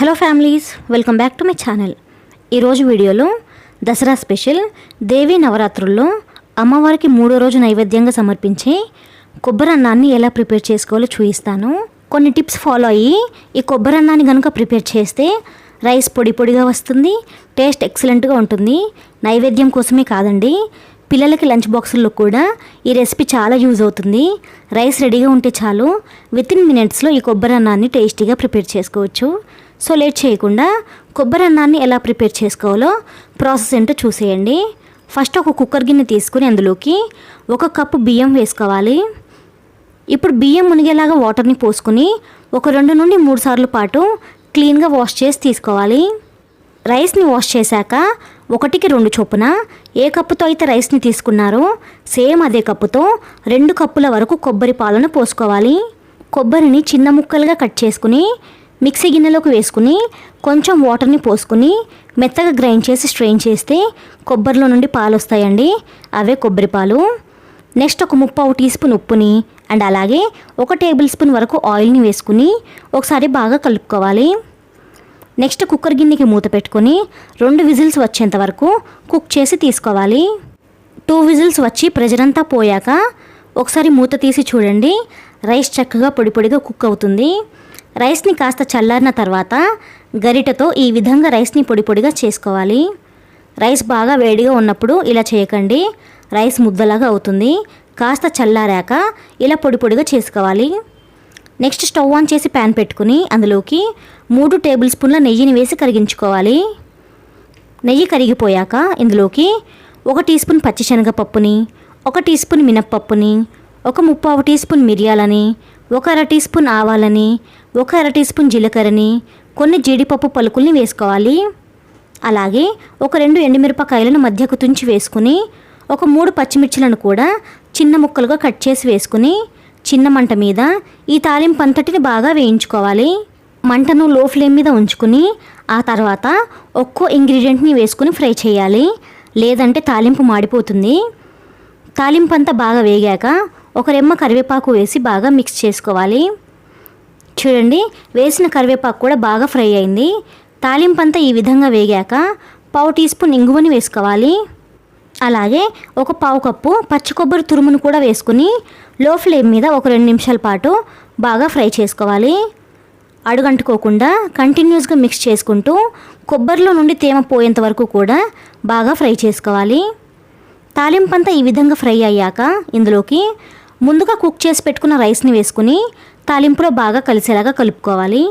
Hello families welcome back to my channel. ఈరోజు వీడియోలో Dasara special దేవి నవరాత్రుల్లో అమ్మవారికి మూడో రోజు నైవేద్యంగా సమర్పించే కొబ్బరి అన్నాన్ని ఎలా ప్రిపేర్ చేసుకోవాలో చూపిస్తాను. కొన్ని టిప్స్ ఫాలో అయ్యి ఈ కొబ్బరి అన్నాన్ని కనుక ప్రిపేర్ చేస్తే రైస్ పొడి పొడిగా వస్తుంది టేస్ట్ ఎక్సలెంట్గా ఉంటుంది. నైవేద్యం కోసమే కాదండి పిల్లలకి లంచ్ బాక్సుల్లో కూడా ఈ రెసిపీ చాలా యూజ్ అవుతుంది. రైస్ రెడీగా ఉంటే చాలు విత్ ఇన్ మినిట్స్లో ఈ కొబ్బరి అన్నాన్ని టేస్టీగా ప్రిపేర్ చేసుకోవచ్చు. సో లేట్ చేయకుండా కొబ్బరి అన్నాన్ని ఎలా ప్రిపేర్ చేసుకోవాలో ప్రాసెస్ ఏంటో చూసేయండి. ఫస్ట్ ఒక కుక్కర్ గిన్నె తీసుకుని అందులోకి ఒక కప్పు బియ్యం వేసుకోవాలి. ఇప్పుడు బియ్యం మునిగేలాగా వాటర్ని పోసుకుని ఒక రెండు నుండి మూడు సార్లు పాటు క్లీన్గా వాష్ చేసి తీసుకోవాలి. రైస్ని వాష్ చేశాక ఒకటికి రెండు చొప్పున ఏ కప్పుతో అయితే రైస్ని తీసుకున్నారో సేమ్ అదే కప్పుతో రెండు కప్పుల వరకు కొబ్బరి పాలను పోసుకోవాలి. కొబ్బరిని చిన్న ముక్కలుగా కట్ చేసుకుని మిక్సీ గిన్నెలోకి వేసుకుని కొంచెం వాటర్ని పోసుకుని మెత్తగా గ్రైండ్ చేసి స్ట్రెయిన్ చేస్తే కొబ్బరిలో నుండి పాలు వస్తాయండి అవే కొబ్బరి పాలు. నెక్స్ట్ ఒక ముప్పావు టీ స్పూన్ ఉప్పుని అండ్ అలాగే ఒక టేబుల్ స్పూన్ వరకు ఆయిల్ని వేసుకుని ఒకసారి బాగా కలుపుకోవాలి. నెక్స్ట్ కుక్కర్ గిన్నెకి మూత పెట్టుకొని రెండు విజిల్స్ వచ్చేంత వరకు కుక్ చేసి తీసుకోవాలి. టూ విజిల్స్ వచ్చి ప్రెజర్ అంతా పోయాక ఒకసారి మూత తీసి చూడండి. రైస్ చక్కగా పొడి పొడిగా కుక్ అవుతుంది. రైస్ని కాస్త చల్లారిన తర్వాత గరిటతో ఈ విధంగా రైస్ని పొడి పొడిగా చేసుకోవాలి. రైస్ బాగా వేడిగా ఉన్నప్పుడు ఇలా చేయకండి. రైస్ ముద్దలాగా అవుతుంది. కాస్త చల్లారాక ఇలా పొడి పొడిగా చేసుకోవాలి. నెక్స్ట్ స్టవ్ ఆన్ చేసి ప్యాన్ పెట్టుకుని అందులోకి మూడు టేబుల్ స్పూన్ల నెయ్యిని వేసి కరిగించుకోవాలి. నెయ్యి కరిగిపోయాక ఇందులోకి ఒక టీ స్పూన్ పచ్చిశనగపప్పుని ఒక టీ స్పూన్ మినప్పప్పుని ఒక ముప్పావు టీ స్పూన్ మిరియాలని ఒక అర టీ స్పూన్ ఆవాలని ఒక అర టీ స్పూన్ జీలకర్రని కొన్ని జీడిపప్పు పలుకుల్ని వేసుకోవాలి. అలాగే ఒక రెండు ఎండుమిరపకాయలను మధ్యకు తుంచి వేసుకుని ఒక మూడు పచ్చిమిర్చిలను కూడా చిన్న ముక్కలుగా కట్ చేసి వేసుకుని చిన్న మంట మీద ఈ తాలింపు అంతటిని బాగా వేయించుకోవాలి. మంటను లో ఫ్లేమ్ మీద ఉంచుకుని ఆ తర్వాత ఒక్కో ఇంగ్రీడియంట్ని వేసుకుని ఫ్రై చేయాలి. లేదంటే తాలింపు మాడిపోతుంది. తాలింపు అంతా బాగా వేగాక ఒక రెమ్మ కరివేపాకు వేసి బాగా మిక్స్ చేసుకోవాలి. చూడండి వేసిన కరివేపాకు కూడా బాగా ఫ్రై అయింది. తాలింపంతా ఈ విధంగా వేగాక పావు టీ స్పూన్ ఇంగువని వేసుకోవాలి. అలాగే ఒక పావు కప్పు పచ్చి కొబ్బరి తురుమును కూడా వేసుకుని లో ఫ్లేమ్ మీద ఒక రెండు నిమిషాల పాటు బాగా ఫ్రై చేసుకోవాలి. అడుగంటుకోకుండా కంటిన్యూస్గా మిక్స్ చేసుకుంటూ కొబ్బరిలో నుండి తేమ పోయేంత వరకు కూడా బాగా ఫ్రై చేసుకోవాలి. తాలింపంతా ఈ విధంగా ఫ్రై అయ్యాక ఇందులోకి ముందుగా కుక్ చేసి పెట్టుకున్న రైస్ని వేసుకుని తాలింపులో బాగా కలిసేలాగా కలుపుకోవాలి.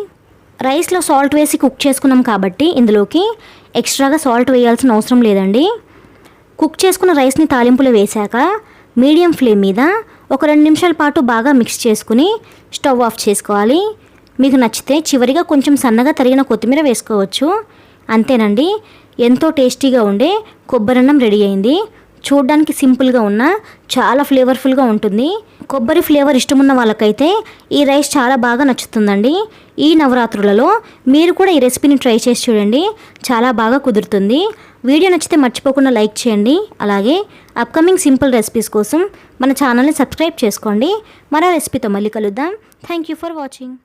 రైస్లో సాల్ట్ వేసి కుక్ చేసుకున్నాం కాబట్టి ఇందులోకి ఎక్స్ట్రాగా సాల్ట్ వేయాల్సిన అవసరం లేదండి. కుక్ చేసుకున్న రైస్ని తాలింపులో వేశాక మీడియం ఫ్లేమ్ మీద ఒక రెండు నిమిషాల పాటు బాగా మిక్స్ చేసుకుని స్టవ్ ఆఫ్ చేసుకోవాలి. మీకు నచ్చితే చివరిగా కొంచెం సన్నగా తరిగిన కొత్తిమీర వేసుకోవచ్చు. అంతేనండి. ఎంతో టేస్టీగా ఉండే కొబ్బరన్నం రెడీ అయింది. చూడ్డానికి సింపుల్గా ఉన్న చాలా ఫ్లేవర్ఫుల్గా ఉంటుంది. కొబ్బరి ఫ్లేవర్ ఇష్టమున్న వాళ్ళకైతే ఈ రైస్ చాలా బాగా నచ్చుతుందండి. ఈ నవరాత్రులలో మీరు కూడా ఈ రెసిపీని ట్రై చేసి చూడండి. చాలా బాగా కుదురుతుంది. వీడియో నచ్చితే మర్చిపోకుండా లైక్ చేయండి. అలాగే అప్కమింగ్ సింపుల్ రెసిపీస్ కోసం మన ఛానల్ని సబ్స్క్రైబ్ చేసుకోండి. మరో రెసిపీతో మళ్ళీ కలుద్దాం. Thank you for watching.